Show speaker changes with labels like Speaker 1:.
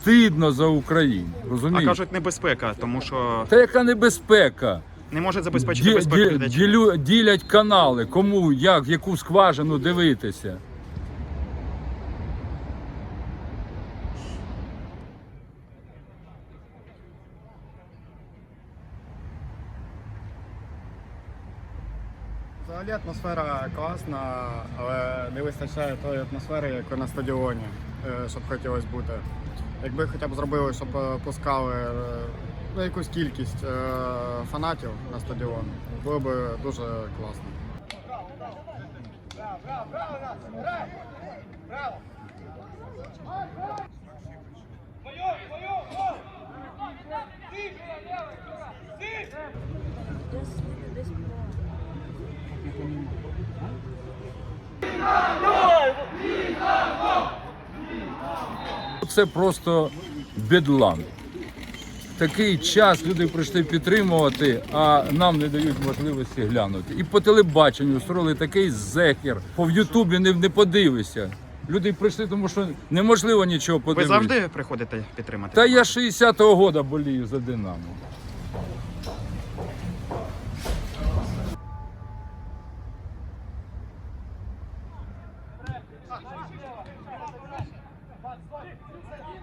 Speaker 1: стидно за Україну.
Speaker 2: А кажуть, небезпека, тому що
Speaker 1: Та яка небезпека?
Speaker 2: не може забезпечити
Speaker 1: Ді-
Speaker 2: безпеку
Speaker 1: ді-
Speaker 2: глядачів.
Speaker 1: ділю- ділять канали, кому, як, в яку скважину дивитися.
Speaker 3: Взагалі атмосфера класна, але не вистачає тої атмосфери, як на стадіоні, щоб хотілося бути. Якби хоча б зробили, щоб е, пускали е, ну, якусь кількість е, фанатів на стадіон, було б дуже класно.
Speaker 1: Це просто бедлам. Такий час люди прийшли підтримувати, а нам не дають можливості глянути. І по телебаченню устроїли такий зехір. По в Ютубі не, не подивишся. Люди прийшли, тому що неможливо нічого подивитися.
Speaker 2: Ви завжди приходите підтримати?
Speaker 1: Та я 60-го года болію за Динамо. Five, five, six, seven,